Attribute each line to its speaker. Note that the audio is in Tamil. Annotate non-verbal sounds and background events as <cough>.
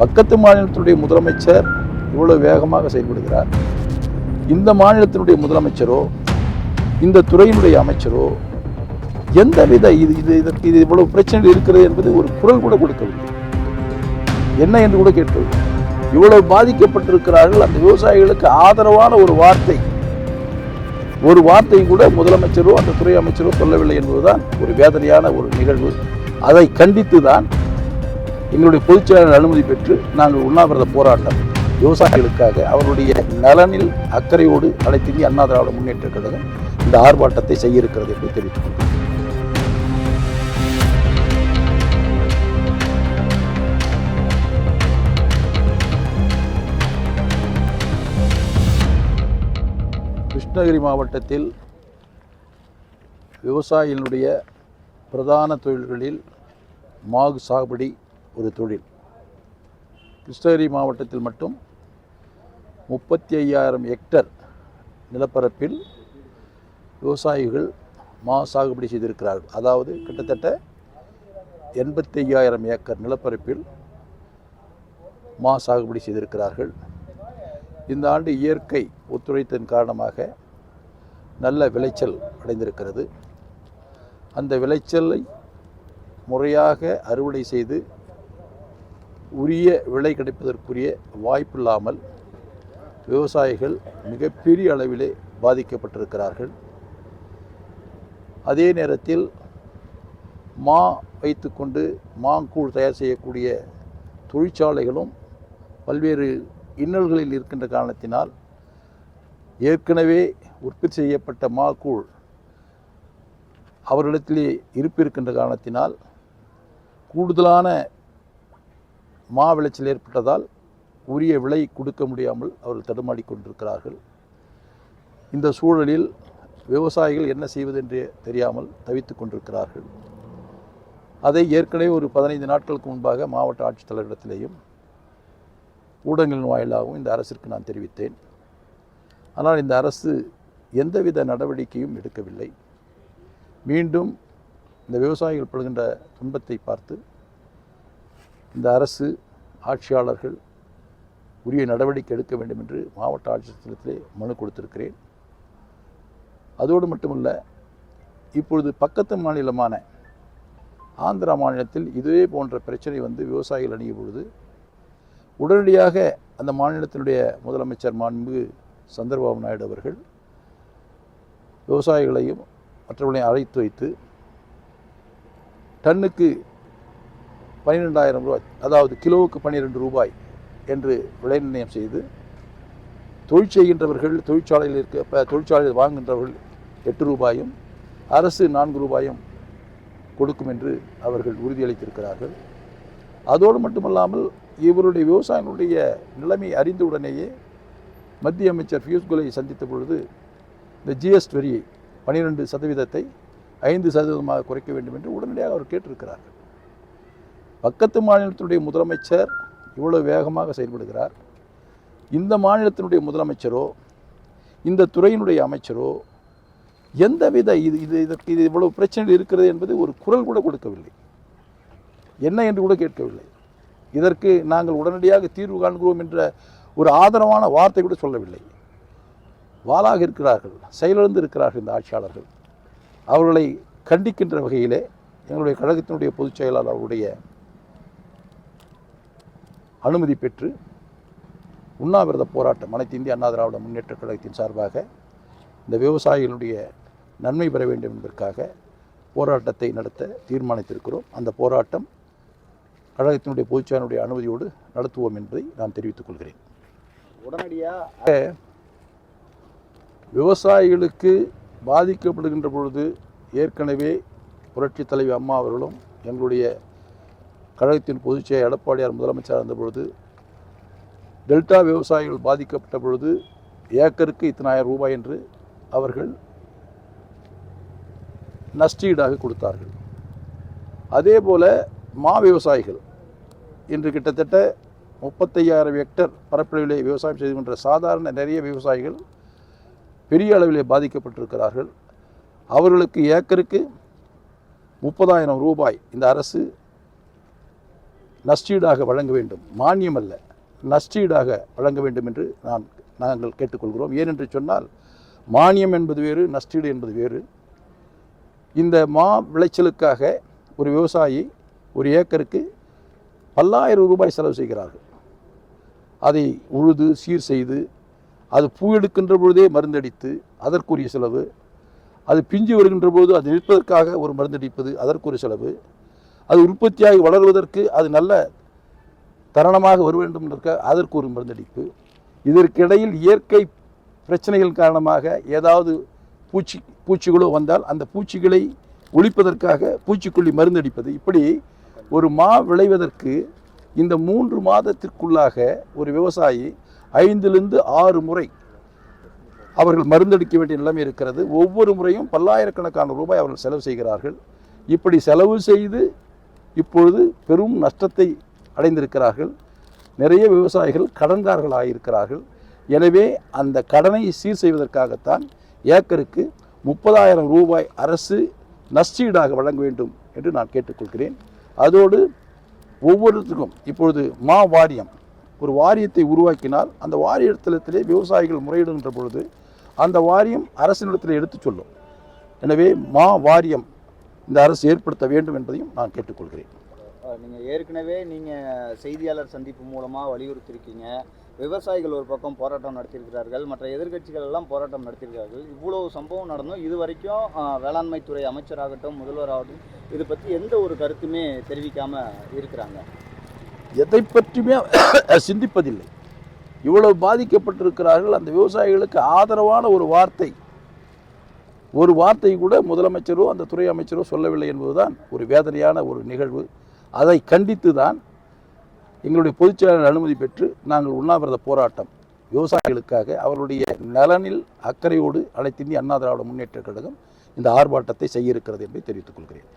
Speaker 1: பக்கத்து மாநிலத்தினுடைய முதலமைச்சர் இவ்வளோ வேகமாக செயல்படுகிறார். இந்த மாநிலத்தினுடைய முதலமைச்சரோ இந்த துறையினுடைய அமைச்சரோ எந்தவித இது இது இதற்கு இது இவ்வளவு பிரச்சனை இருக்கிறது என்பது ஒரு குரல் கூட கொடுக்கவில்லை. என்ன என்று கூட கேட்கவில்லை. இவ்வளவு பாதிக்கப்பட்டிருக்கிறார்கள். அந்த விவசாயிகளுக்கு ஆதரவான ஒரு வார்த்தை ஒரு வார்த்தை கூட முதலமைச்சரோ அந்த துறை அமைச்சரோ சொல்லவில்லை என்பதுதான் ஒரு வேதனையான ஒரு நிகழ்வு. அதை கண்டித்து தான் எங்களுடைய பொதுச்செயலாளர் அனுமதி பெற்று நாங்கள் உண்ணாவிரத போராட்டம் விவசாயிகளுக்காக அவருடைய நலனில் அக்கறையோடு அனைத்து அண்ணா திராவிட முன்னேற்ற கழகம் இந்த ஆர்ப்பாட்டத்தை செய்ய இருக்கிறது என்று தெரிவித்துக் கிருஷ்ணகிரி மாவட்டத்தில் விவசாயிகளுடைய பிரதான தொழில்களில் மாகு சாகுபடி ஒரு தொழில். கிருஷ்ணகிரி மாவட்டத்தில் மட்டும் முப்பத்தி ஐயாயிரம் ஹெக்டர் நிலப்பரப்பில் விவசாயிகள் மா சாகுபடி செய்திருக்கிறார்கள். அதாவது கிட்டத்தட்ட எண்பத்தி ஐயாயிரம் ஏக்கர் நிலப்பரப்பில் மா சாகுபடி செய்திருக்கிறார்கள். இந்த ஆண்டு இயற்கை ஒத்துழைத்தன் காரணமாக நல்ல விளைச்சல் அடைந்திருக்கிறது. அந்த விளைச்சலை முறையாக அறுவடை செய்து உரிய விலை கிடைப்பதற்குரிய வாய்ப்பில்லாமல் விவசாயிகள் மிகப்பெரிய அளவிலே பாதிக்கப்பட்டிருக்கிறார்கள். அதே நேரத்தில் மா வைத்துக்கொண்டு மாங்கூழ் தயார் செய்யக்கூடிய தொழிற்சாலைகளும் பல்வேறு இன்னல்களில் இருக்கின்ற காரணத்தினால் ஏற்கனவே உற்பத்தி செய்யப்பட்ட மாக்கூழ் அவர்களிடத்திலே இருப்பு இருக்கின்ற காரணத்தினால் கூடுதலான மா விளைச்சல் ஏற்பட்டதால் உரிய விலை கொடுக்க முடியாமல் அவர்கள் தடுமாடி கொண்டிருக்கிறார்கள். இந்த சூழலில் விவசாயிகள் என்ன செய்வதென்றே தெரியாமல் தவித்துக் கொண்டிருக்கிறார்கள். அதை ஏற்கனவே ஒரு பதினைந்து நாட்களுக்கு முன்பாக மாவட்ட ஆட்சித்தலைவரிடத்திலேயும் ஊடகங்களின் வாயிலாகவும் இந்த அரசிற்கு நான் தெரிவித்தேன். ஆனால் இந்த அரசு எந்தவித நடவடிக்கையும் எடுக்கவில்லை. மீண்டும் இந்த விவசாயிகள் படுகின்ற துன்பத்தை பார்த்து இந்த அரசு ஆட்சியாளர்கள் உரிய நடவடிக்கை எடுக்க வேண்டும் என்று மாவட்ட ஆட்சித்தலத்திலே மனு கொடுத்திருக்கிறேன். அதோடு மட்டுமல்ல இப்பொழுது பக்கத்து மாநிலமான ஆந்திரா மாநிலத்தில் இதே போன்ற பிரச்சனை வந்து விவசாயிகள் அணியும் பொழுது உடனடியாக அந்த மாநிலத்தினுடைய முதலமைச்சர் மாண்பு சந்திரபாபு நாயுடு அவர்கள் விவசாயிகளையும் மற்றவர்களையும் அழைத்து வைத்து டன்னுக்கு பன்னிரெண்டாயிரம் ரூபாய் அதாவது கிலோவுக்கு பன்னிரெண்டு ரூபாய் என்று விலை நிர்ணயம் செய்து தொழில் செய்கின்றவர்கள் தொழிற்சாலையில் இருக்க இப்போ தொழிற்சாலையில் வாங்குகின்றவர்கள் எட்டு ரூபாயும் அரசு நான்கு ரூபாயும் கொடுக்கும் என்று அவர்கள் உறுதியளித்திருக்கிறார்கள். அதோடு மட்டுமல்லாமல் இவருடைய விவசாயிகளுடைய நிலைமை அறிந்தவுடனேயே மத்திய அமைச்சர் பியூஷ் கோலை சந்தித்த பொழுது இந்த ஜிஎஸ்டி வரியை பன்னிரெண்டு சதவீதத்தை ஐந்து சதவீதமாக குறைக்க வேண்டும் என்று உடனடியாக அவர் கேட்டிருக்கிறார்கள். பக்கத்து மாநிலத்தினுடைய முதலமைச்சர் இவ்வளோ வேகமாக செயல்படுகிறார். இந்த மாநிலத்தினுடைய முதலமைச்சரோ இந்த துறையினுடைய அமைச்சரோ எந்தவித இது இது இதற்கு இது இவ்வளவு பிரச்சனை இருக்கிறது என்பது ஒரு குரல் கூட கொடுக்கவில்லை. என்ன என்று கூட கேட்கவில்லை. இதற்கு நாங்கள் உடனடியாக தீர்வு காண்கிறோம் என்ற ஒரு ஆதரவான வார்த்தை கூட சொல்லவில்லை. வாளாக இருக்கிறார்கள் செயலிழந்து இருக்கிறார்கள் இந்த ஆட்சியாளர்கள். அவர்களை கண்டிக்கின்ற வகையிலே எங்களுடைய கழகத்தினுடைய பொதுச் செயலாளர் அவருடைய அனுமதி பெற்று உண்ணாவிரத போராட்டம் அனைத்து இந்திய அண்ணா திராவிட முன்னேற்ற கழகத்தின் சார்பாக இந்த விவசாயிகளுடைய நன்மை பெற வேண்டும் என்பதற்காக போராட்டத்தை நடத்த தீர்மானித்திருக்கிறோம். அந்த போராட்டம் கழகத்தினுடைய பொதுச்செயலாளருடைய அனுமதியோடு நடத்துவோம் என்பதை நான் தெரிவித்துக் கொள்கிறேன்.
Speaker 2: உடனடியாக
Speaker 1: விவசாயிகளுக்கு பாதிக்கப்படுகின்ற பொழுது ஏற்கனவே புரட்சித் தலைவி அம்மா அவர்களும் எங்களுடைய கழகத்தின் பொதுச்செயல் எடப்பாடியார் முதலமைச்சராக இருந்த பொழுது டெல்டா விவசாயிகள் பாதிக்கப்பட்ட பொழுது ஏக்கருக்கு இத்தனாயிரம் ரூபாய் என்று அவர்கள் நஷ்டீடாக கொடுத்தார்கள். அதே போல் மா விவசாயிகள் இன்று கிட்டத்தட்ட முப்பத்தையாயிரம் ஹெக்டர் பரப்பளவிலே விவசாயம் செய்து கொண்ட சாதாரண நிறைய விவசாயிகள் பெரிய அளவிலே பாதிக்கப்பட்டிருக்கிறார்கள். அவர்களுக்கு ஏக்கருக்கு முப்பதாயிரம் ரூபாய் இந்த அரசு நஷ்டீடாக வழங்க வேண்டும். மானியம் அல்ல நஷ்டீடாக வழங்க வேண்டும் என்று நான் நாங்கள் கேட்டுக்கொள்கிறோம். ஏனென்று சொன்னால் மானியம் என்பது வேறு நஷ்டீடு என்பது வேறு. இந்த மா விளைச்சலுக்காக ஒரு விவசாயி ஒரு ஏக்கருக்கு பல்லாயிரம் ரூபாய் செலவு செய்கிறார்கள். அதை உழுது சீர் செய்து அது பூ எடுக்கின்ற பொழுதே மருந்தடித்து அதற்குரிய செலவு. அது பிஞ்சு வருகின்ற போது அது நிற்பதற்காக ஒரு மருந்தடிப்பது அதற்குரிய செலவு. அது உற்பத்தியாகி வளர்வதற்கு அது நல்ல தருணமாக வர வேண்டும் என்பதற்காக அதற்கு ஒரு மருந்தடிப்பு. இதற்கிடையில் இயற்கை பிரச்சனைகள் காரணமாக ஏதாவது பூச்சி பூச்சிகளோ வந்தால் அந்த பூச்சிகளை ஒழிப்பதற்காக பூச்சிக்கொல்லி மருந்தடிப்பது. இப்படி ஒரு மா விளைவதற்கு இந்த மூன்று மாதத்திற்குள்ளாக ஒரு விவசாயி ஐந்திலிருந்து ஆறு முறை அவர்கள் மருந்தடிக்க வேண்டிய நிலைமை இருக்கிறது. ஒவ்வொரு முறையும் பல்லாயிரக்கணக்கான ரூபாய் அவர்கள் செலவு செய்கிறார்கள். இப்படி செலவு செய்து இப்பொழுது பெரும் நஷ்டத்தை அடைந்திருக்கிறார்கள். நிறைய விவசாயிகள் கடன்காரர்கள் ஆகியிருக்கிறார்கள் எனவே அந்த கடனை சீர் செய்வதற்காகத்தான் ஏக்கருக்கு முப்பதாயிரம் ரூபாய் அரசு நஷ்டீடாக வழங்க வேண்டும் என்று நான் கேட்டுக்கொள்கிறேன். அதோடு ஒவ்வொருத்துக்கும் இப்பொழுது மா வாரியம் ஒரு வாரியத்தை உருவாக்கினால் அந்த வாரியத்திலே விவசாயிகள் முறையிடுகின்ற பொழுது அந்த வாரியம் அரசினிடத்தில் எடுத்துச் சொல்லும். எனவே மா வாரியம் இந்த அரசு ஏற்படுத்த வேண்டும் என்பதையும் நான் கேட்டுக்கொள்கிறேன்.
Speaker 2: அஹ் நீங்க ஏற்கனவே நீங்க செய்தியாளர் சந்திப்பு மூலமா வலியுறுத்தியிருக்கீங்க விவசாயிகள் ஒரு பக்கம் போராட்டம் நடத்தியிருக்கிறார்கள் மற்ற எதிர்க்கட்சிகள் எல்லாம் போராட்டம் நடத்தியிருக்கிறார்கள். இவ்வளவு சம்பவம் நடந்தும் இது வரைக்கும் வேளாண்மைத்துறை அமைச்சராகட்டும் முதல்வராகட்டும் இது பற்றி எந்த ஒரு கருத்துமே தெரிவிக்காம இருக்கிறாங்க.
Speaker 1: எதை பற்றியுமே <coughs> சிந்திப்பதில்லை. இவ்வளவு பாதிக்கப்பட்டிருக்கிறார்கள். அந்த விவசாயிகளுக்கு ஆதரவான ஒரு வார்த்தை ஒரு வார்த்தை கூட முதலமைச்சரோ அந்த துறை அமைச்சரோ சொல்லவில்லை என்பதுதான் ஒரு வேதனையான ஒரு நிகழ்வு. அதை கண்டித்து தான் எங்களுடைய பொதுச்செயலாளர் அனுமதி பெற்று நாங்கள் உண்ணாவிரத போராட்டம். விவசாயிகளுக்காக அவருடைய நலனில் அக்கறையோடு அனைத்து இந்திய அண்ணா திராவிட முன்னேற்ற கழகம் இந்த ஆர்ப்பாட்டத்தை செய்ய இருக்கிறது என்பதை தெரிவித்துக் கொள்கிறேன்.